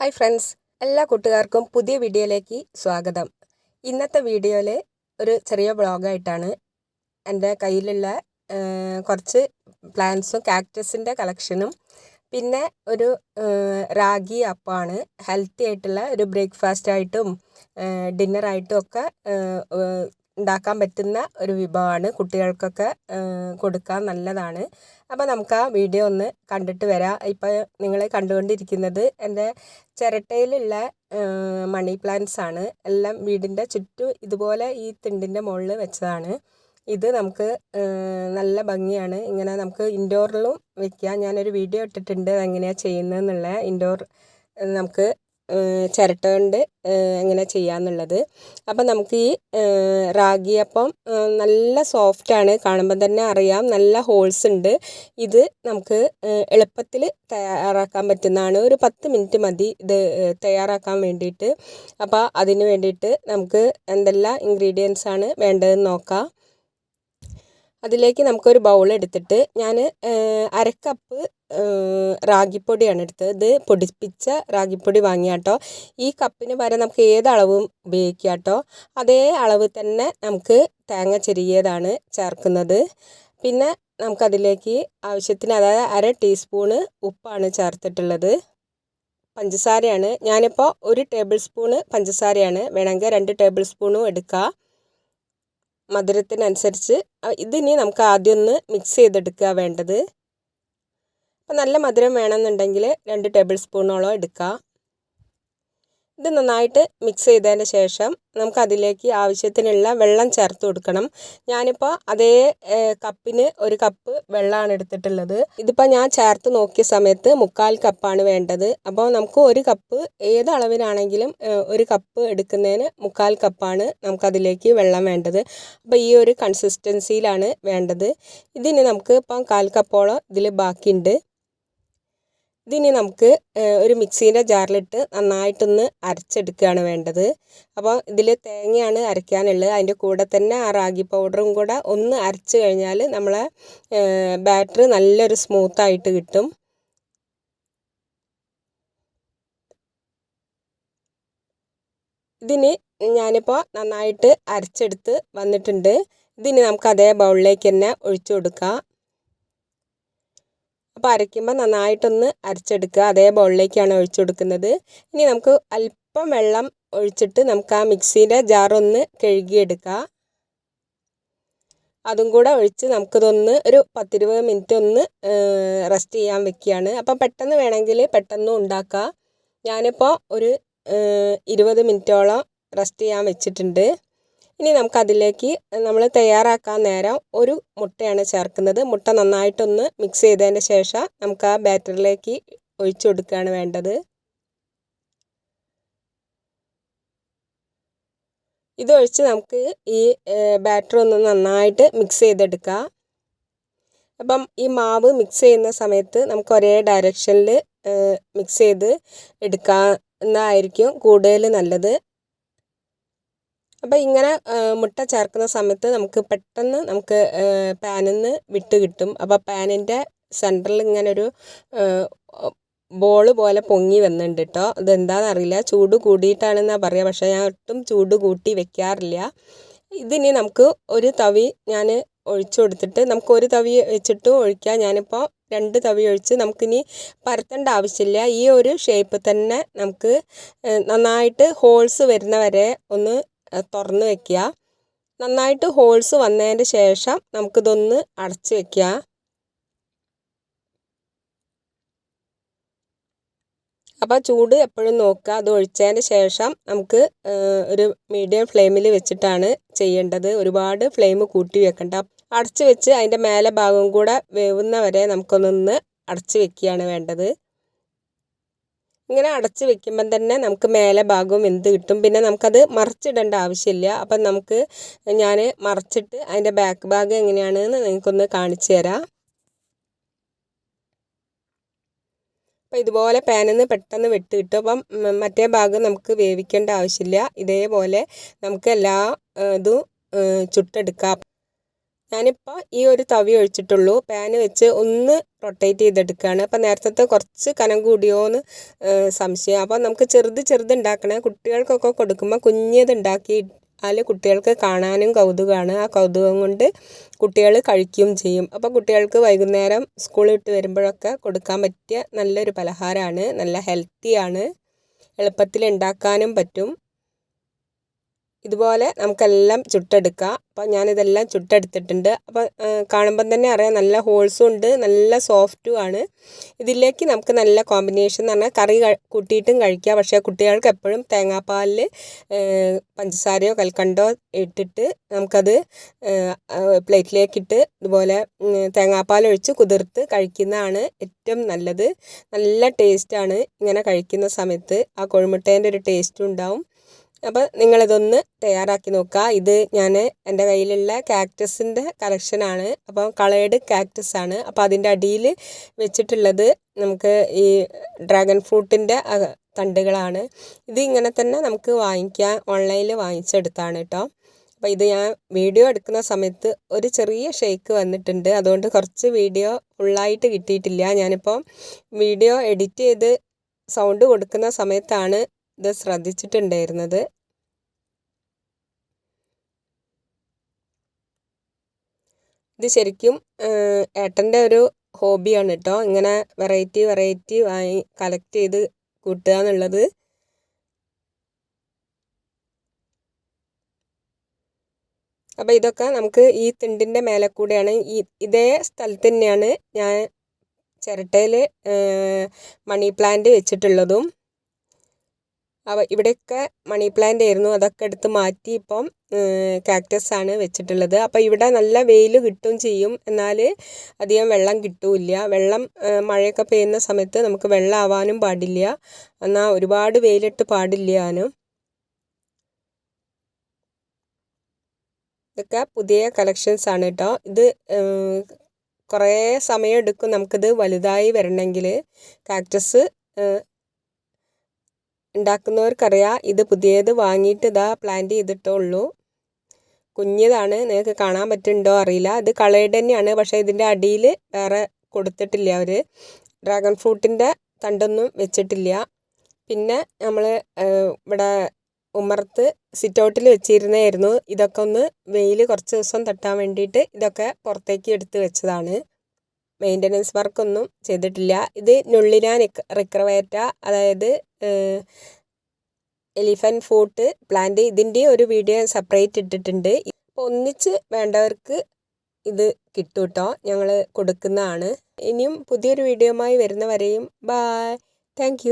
Hi friends എല്ലാ കൂട്ടുകാർക്കും പുതിയ വീഡിയോയിലേക്ക് സ്വാഗതം. ഇന്നത്തെ വീഡിയോയിൽ ഒരു ചെറിയ ബ്ലോഗായിട്ടാണ് എന്റെ കയ്യിലുള്ള കുറച്ച് പ്ലാന്റ്സും കാക്ടസിന്റെ കളക്ഷനും പിന്നെ ഒരു റാഗി അപ്പമാണ് ഹെൽത്തി ആയിട്ടുള്ള ഒരു ബ്രേക്ക്ഫാസ്റ്റ് ആയിട്ടും ഡിന്നറായിട്ടും ഒക്കെ ഉണ്ടാക്കാൻ പറ്റുന്ന ഒരു വിഭവമാണ്. കുട്ടികൾക്കൊക്കെ കൊടുക്കാൻ നല്ലതാണ്. അപ്പോൾ നമുക്ക് ആ വീഡിയോ ഒന്ന് കണ്ടിട്ട് വരാം. ഇപ്പോൾ നിങ്ങൾ കണ്ടുകൊണ്ടിരിക്കുന്നത് എന്റെ ചിരട്ടയിലുള്ള മണി പ്ലാന്റ്സ് ആണ്. എല്ലാം വീടിന്റെ ചുറ്റും ഇതുപോലെ ഈ തിണ്ടിന്റെ മുകളിൽ വെച്ചതാണ്. ഇത് നമുക്ക് നല്ല ഭംഗിയാണ്. ഇങ്ങനെ നമുക്ക് ഇൻഡോറിലും വെക്കാം. ഞാനൊരു വീഡിയോ ഇട്ടിട്ടുണ്ട് എങ്ങനെയാണ് ചെയ്യുന്നതെന്നുള്ള ഇൻഡോർ നമുക്ക് ചിരട്ട കൊണ്ട് എങ്ങനെ ചെയ്യാന്നുള്ളത്. അപ്പം നമുക്ക് ഈ റാഗി ആ, നല്ല സോഫ്റ്റാണ് കാണുമ്പോൾ തന്നെ അറിയാം. നല്ല ഹോൾസ് ഉണ്ട്. ഇത് നമുക്ക് എളുപ്പത്തിൽ തയ്യാറാക്കാൻ പറ്റുന്നതാണ്. ഒരു പത്ത് മിനിറ്റ് മതി ഇത് തയ്യാറാക്കാൻ വേണ്ടിയിട്ട്. അപ്പോൾ അതിന് വേണ്ടിയിട്ട് നമുക്ക് എന്തെല്ലാം ഇൻഗ്രീഡിയൻസ് ആണ് വേണ്ടതെന്ന് നോക്കാം. അതിലേക്ക് നമുക്കൊരു ബൗൾ എടുത്തിട്ട് ഞാൻ അരക്കപ്പ് റാഗിപ്പൊടിയാണ് എടുത്തത്. ഇത് പൊടിപ്പിച്ച റാഗിപ്പൊടി വാങ്ങിയ കേട്ടോ ഈ കപ്പിന് പകരം നമുക്ക് ഏത് അളവും ഉപയോഗിക്കുക കേട്ടോ അതേ അളവ് തന്നെ നമുക്ക് തേങ്ങ ചെറിയതാണ് ചേർക്കുന്നത്. പിന്നെ നമുക്കതിലേക്ക് ആവശ്യത്തിന് അതായത് അര ടീസ്പൂണ് ഉപ്പാണ് ചേർത്തിട്ടുള്ളത്. പഞ്ചസാരയാണ്. ഞാനിപ്പോൾ ഒരു ടേബിൾ സ്പൂണ് പഞ്ചസാരയാണ്. വേണമെങ്കിൽ രണ്ട് ടേബിൾ സ്പൂണും എടുക്കുക മധുരത്തിനനുസരിച്ച്. ഇതിനി നമുക്ക് ആദ്യം ഒന്ന് മിക്സ് ചെയ്തെടുക്കുക വേണ്ടത്. അപ്പം നല്ല മധുരം വേണമെന്നുണ്ടെങ്കിൽ രണ്ട് ടേബിൾ സ്പൂണോളം എടുക്കുക ഇത് നന്നായിട്ട് മിക്സ് ചെയ്തതിന് ശേഷം നമുക്ക് അതിലേക്ക് ആവശ്യത്തിനുള്ള വെള്ളം ചേർത്ത് കൊടുക്കണം. ഞാനിപ്പോൾ അതേ കപ്പിന് ഒരു കപ്പ് വെള്ളമാണ് എടുത്തിട്ടുള്ളത്. ഇതിപ്പോൾ ഞാൻ ചേർത്ത് നോക്കിയ സമയത്ത് മുക്കാൽ കപ്പാണ് വേണ്ടത്. അപ്പോൾ നമുക്ക് ഒരു കപ്പ് ഏത് അളവിലാണെങ്കിലും ഒരു കപ്പ് എടുക്കുന്നതിന് മുക്കാൽ കപ്പാണ് നമുക്കതിലേക്ക് വെള്ളം വേണ്ടത്. അപ്പോൾ ഈ ഒരു കൺസിസ്റ്റൻസിയിലാണ് വേണ്ടത്. ഇതിന് നമുക്ക് ഇപ്പം കാൽ കപ്പോളം ഇതിൽ ബാക്കിയുണ്ട്. ഇതിനി നമുക്ക് ഒരു മിക്സീന്റെ ജാറിലിട്ട് നന്നായിട്ടൊന്ന് അരച്ചെടുക്കുകയാണ് വേണ്ടത്. അപ്പോൾ ഇതിൽ തേങ്ങയാണ് അരയ്ക്കാനുള്ളത്. അതിന്റെ കൂടെ തന്നെ ആ റാഗി പൗഡറും കൂടെ ഒന്ന് അരച്ച് കഴിഞ്ഞാൽ നമ്മളെ ബാറ്റർ നല്ലൊരു സ്മൂത്തായിട്ട് കിട്ടും. ഇതിന് ഞാനിപ്പോൾ നന്നായിട്ട് അരച്ചെടുത്ത് വന്നിട്ടുണ്ട്. ഇതിന് നമുക്ക് അതേ ബൗളിലേക്ക് തന്നെ ഒഴിച്ചു കൊടുക്കാം. അപ്പോൾ അരയ്ക്കുമ്പോൾ നന്നായിട്ടൊന്ന് അരച്ചെടുക്കുക. അതേ ബൗളിലേക്കാണ് ഒഴിച്ചു കൊടുക്കുന്നത്. ഇനി നമുക്ക് അല്പം വെള്ളം ഒഴിച്ചിട്ട് നമുക്ക് ആ മിക്സിയുടെ ജാറൊന്ന് കഴുകിയെടുക്കുക അതും കൂടെ ഒഴിച്ച് നമുക്കിതൊന്ന് ഒരു പത്തിരുപത് മിനിറ്റ് ഒന്ന് റെസ്റ്റ് ചെയ്യാൻ വെക്കുകയാണ്. അപ്പം പെട്ടെന്ന് വേണമെങ്കിൽ പെട്ടെന്ന് ഉണ്ടാക്കാം. ഞാനിപ്പോൾ ഒരു ഇരുപത് മിനിറ്റോളം റെസ്റ്റ് ചെയ്യാൻ വെച്ചിട്ടുണ്ട്. ഇനി നമുക്കതിലേക്ക് നമ്മൾ തയ്യാറാക്കാൻ നേരം ഒരു മുട്ടയാണ് ചേർക്കുന്നത്. മുട്ട നന്നായിട്ടൊന്ന് മിക്സ് ചെയ്തതിന് ശേഷം നമുക്ക് ആ ബാറ്ററിലേക്ക് ഒഴിച്ചു കൊടുക്കുകയാണ് വേണ്ടത്. ഇതൊഴിച്ച് നമുക്ക് ഈ ബാറ്റർ ഒന്ന് നന്നായിട്ട് മിക്സ് ചെയ്തെടുക്കാം. അപ്പം ഈ മാവ് മിക്സ് ചെയ്യുന്ന സമയത്ത് നമുക്ക് ഒരേ ഡയറക്ഷനിൽ മിക്സ് ചെയ്ത് എടുക്കാവുന്നതായിരിക്കും കൂടുതൽ നല്ലത്. അപ്പോൾ ഇങ്ങനെ മുട്ട ചേർക്കുന്ന സമയത്ത് നമുക്ക് പെട്ടെന്ന് നമുക്ക് പാനിൽ നിന്ന് വിട്ട് കിട്ടും. അപ്പോൾ പാനിന്റെ സെന്ററിൽ ഇങ്ങനെ ഒരു ബോൾ പോലെ പൊങ്ങി വന്നിട്ടുണ്ട് കേട്ടോ ഇതെന്താണെന്നറിയില്ല ചൂട് കൂടിയിട്ടാണെന്നാണ് പറയുക പക്ഷേ ഞാൻ ഒട്ടും ചൂട് കൂട്ടി വെക്കാറില്ല. ഇതിനി നമുക്ക് ഒരു തവി ഞാൻ ഒഴിച്ചു കൊടുത്തിട്ട് നമുക്ക് ഒരു തവി വെച്ചിട്ടും ഒഴിക്കാം. ഞാനിപ്പോൾ രണ്ട് തവി ഒഴിച്ച് നമുക്കിനി പരത്തേണ്ട ആവശ്യമില്ല. ഈ ഒരു ഷേപ്പ് തന്നെ നമുക്ക് നന്നായിട്ട് ഹോൾസ് വരുന്ന വരെ ഒന്ന് തുറന്ന് വെക്കുക നന്നായിട്ട് ഹോൾസ് വന്നതിന് ശേഷം നമുക്കിതൊന്ന് അടച്ച് വെക്കുക അപ്പോൾ ചൂട് എപ്പോഴും നോക്കുക അത് ഒഴിച്ചതിന് ശേഷം നമുക്ക് ഒരു മീഡിയം ഫ്ലെയിമിൽ വെച്ചിട്ടാണ് ചെയ്യേണ്ടത്. ഒരുപാട് ഫ്ലെയിം കൂട്ടി വെക്കണ്ട. അടച്ച് വെച്ച് അതിന്റെ മേലെ ഭാഗം കൂടെ വേവുന്ന വരെ നമുക്കൊന്നൊന്ന് അടച്ച് വെക്കുകയാണ് വേണ്ടത്. ഇങ്ങനെ അടച്ച് വെക്കുമ്പം തന്നെ നമുക്ക് മേലെ ഭാഗവും വെന്ത് കിട്ടും. പിന്നെ നമുക്കത് മറിച്ചിടേണ്ട ആവശ്യമില്ല. അപ്പം നമുക്ക് ഞാൻ മറിച്ചിട്ട് അതിന്റെ ബാക്ക് ഭാഗം എങ്ങനെയാണെന്ന് നിങ്ങൾക്കൊന്ന് കാണിച്ചു തരാം. അപ്പോൾ ഇതുപോലെ പാനിൽ പെട്ടെന്ന് വെട്ട് കിട്ടും. അപ്പം മറ്റേ ഭാഗം നമുക്ക് വേവിക്കേണ്ട ആവശ്യമില്ല. ഇതേപോലെ നമുക്ക് എല്ലാ ഇതും ചുട്ടെടുക്കാം. ഞാനിപ്പോൾ ഈ ഒരു തവി ഒഴിച്ചിട്ടുള്ളൂ. പാന് വെച്ച് ഒന്ന് റൊട്ടേറ്റ് ചെയ്തെടുക്കുകയാണ് അപ്പോൾ നേരത്തെ കുറച്ച് കനം കൂടിയോന്ന് സംശയം. അപ്പോൾ നമുക്ക് ചെറുത് ചെറുത് ഉണ്ടാക്കണേ. കുട്ടികൾക്കൊക്കെ കൊടുക്കുമ്പോൾ കുഞ്ഞത് ഉണ്ടാക്കി അതിൽ കുട്ടികൾക്ക് കാണാനും കൗതുകമാണ് ആ കൗതുകം കൊണ്ട് കുട്ടികൾ കഴിക്കുകയും ചെയ്യും. അപ്പോൾ കുട്ടികൾക്ക് വൈകുന്നേരം സ്കൂളിൽ ഇട്ട് വരുമ്പോഴൊക്കെ കൊടുക്കാൻ പറ്റിയ നല്ലൊരു പലഹാരമാണ് നല്ല ഹെൽത്തിയാണ് എളുപ്പത്തിൽ ഉണ്ടാക്കാനും പറ്റും. ഇതുപോലെ നമുക്കെല്ലാം ചുട്ടെടുക്കാം. അപ്പോൾ ഞാനിതെല്ലാം ചുട്ടെടുത്തിട്ടുണ്ട്. അപ്പോൾ കാണുമ്പം തന്നെ അറിയാം നല്ല ഹോൾസും ഉണ്ട് നല്ല സോഫ്റ്റും ആണ്. ഇതിലേക്ക് നമുക്ക് നല്ല കോമ്പിനേഷൻ എന്ന് പറഞ്ഞാൽ കറി കൂട്ടിയിട്ടും കഴിക്കാം. പക്ഷേ കുട്ടികൾക്ക് എപ്പോഴും തേങ്ങാപ്പാലിൽ പഞ്ചസാരയോ കൽക്കണ്ടോ ഇട്ടിട്ട് നമുക്കത് പ്ലേറ്റിലേക്കിട്ട് ഇതുപോലെ തേങ്ങാപ്പാൽ ഒഴിച്ച് കുതിർത്ത് കഴിക്കുന്നതാണ് ഏറ്റവും നല്ലത്. നല്ല ടേസ്റ്റാണ് ഇങ്ങനെ കഴിക്കുന്ന സമയത്ത്. ആ കോഴിമുട്ടേന്റെ ഒരു ടേസ്റ്റും ഉണ്ടാവും. അപ്പോൾ നിങ്ങളിതൊന്ന് തയ്യാറാക്കി നോക്കുക ഇത് ഞാൻ എന്റെ കയ്യിലുള്ള കാക്ടസിന്റെ കളക്ഷനാണ് അപ്പോൾ കളേഡ് കാക്ടസ് ആണ്. അപ്പോൾ അതിന്റെ അടിയിൽ വെച്ചിട്ടുള്ളത് നമുക്ക് ഈ ഡ്രാഗൺ ഫ്രൂട്ടിന്റെ തണ്ടുകളാണ്. ഇത് ഇങ്ങനെ തന്നെ നമുക്ക് വാങ്ങിക്കാം ഓൺലൈനിൽ വാങ്ങിച്ചെടുത്താണ് കേട്ടോ അപ്പോൾ ഇത് ഞാൻ വീഡിയോ എടുക്കുന്ന സമയത്ത് ഒരു ചെറിയ ഷേക്ക് വന്നിട്ടുണ്ട്. അതുകൊണ്ട് കുറച്ച് വീഡിയോ ഫുള്ളായിട്ട് കിട്ടിയിട്ടില്ല. ഞാനിപ്പോൾ വീഡിയോ എഡിറ്റ് ചെയ്ത് സൗണ്ട് കൊടുക്കുന്ന സമയത്താണ് ഇത് ശ്രദ്ധിച്ചിട്ടുണ്ടായിരുന്നത്. ഇത് ശരിക്കും ഏട്ടന്റെ ഒരു ഹോബിയാണ് കേട്ടോ ഇങ്ങനെ വെറൈറ്റി വെറൈറ്റി വാങ്ങി കളക്ട് ചെയ്ത് കൂട്ടുക എന്നുള്ളത്. അപ്പോൾ ഇതൊക്കെ നമുക്ക് ഈ തിണ്ടിന്റെ മേലെ കൂടെയാണ്. ഈ ഇതേ സ്ഥലത്ത് തന്നെയാണ് ഞാൻ ചിരട്ടയിൽ മണി പ്ലാന്റ് വെച്ചിട്ടുള്ളതും. അവ ഇവിടെയൊക്കെ മണി പ്ലാന്റ് ആയിരുന്നു. അതൊക്കെ എടുത്ത് മാറ്റി ഇപ്പം കാക്ടസ് ആണ് വെച്ചിട്ടുള്ളത്. അപ്പോൾ ഇവിടെ നല്ല വെയിൽ കിട്ടും ചെയ്യും. എന്നാൽ അധികം വെള്ളം കിട്ടൂല്ല. വെള്ളം മഴയൊക്കെ പെയ്യുന്ന സമയത്ത് നമുക്ക് വെള്ളം ആവാനും പാടില്ല. എന്നാൽ ഒരുപാട് വെയിലിട്ട് പാടില്ല ആനും ഇതൊക്കെ പുതിയ കളക്ഷൻസ് ആണ് കേട്ടോ ഇത് കുറേ സമയം എടുക്കും നമുക്കിത് വലുതായി വരണമെങ്കിൽ കാക്ടസ് ഉണ്ടാക്കുന്നവർക്കറിയാം. ഇത് പുതിയത് വാങ്ങിയിട്ട് ഇതാ പ്ലാന്റ് ചെയ്തിട്ടേ ഉള്ളൂ കുഞ്ഞതാണ്. നിങ്ങൾക്ക് കാണാൻ പറ്റുന്നുണ്ടോ അറിയില്ല. ഇത് കളേഡ് തന്നെയാണ്. പക്ഷേ ഇതിന്റെ അടിയിൽ വേറെ കൊടുത്തിട്ടില്ല അവർ ഡ്രാഗൺ ഫ്രൂട്ടിന്റെ തണ്ടൊന്നും വെച്ചിട്ടില്ല. പിന്നെ നമ്മൾ ഇവിടെ ഉമ്മറത്ത് സിറ്റ് ഔട്ടിൽ വെച്ചിരുന്നതായിരുന്നു. ഇതൊക്കെ ഒന്ന് വെയിൽ കുറച്ച് ദിവസം തട്ടാൻ വേണ്ടിയിട്ട് ഇതൊക്കെ പുറത്തേക്ക് എടുത്ത് വെച്ചതാണ്. മെയിന്റനൻസ് വർക്കൊന്നും ചെയ്തിട്ടില്ല. ഇത് നുള്ളിന റിക്രവേറ്റ അതായത് എലിഫന്റ് ഫൂട്ട് പ്ലാന്റ് ഇതിന്റെ ഒരു വീഡിയോ സെപ്പറേറ്റ് ഇട്ടിട്ടുണ്ട്. അപ്പോൾ ഒന്നിച്ച് വേണ്ടവർക്ക് ഇത് കിട്ടും കേട്ടോ ഞങ്ങൾ കൊടുക്കുന്നതാണ്. ഇനിയും പുതിയൊരു വീഡിയോയുമായി വരുന്നവരെയും ബായ് താങ്ക്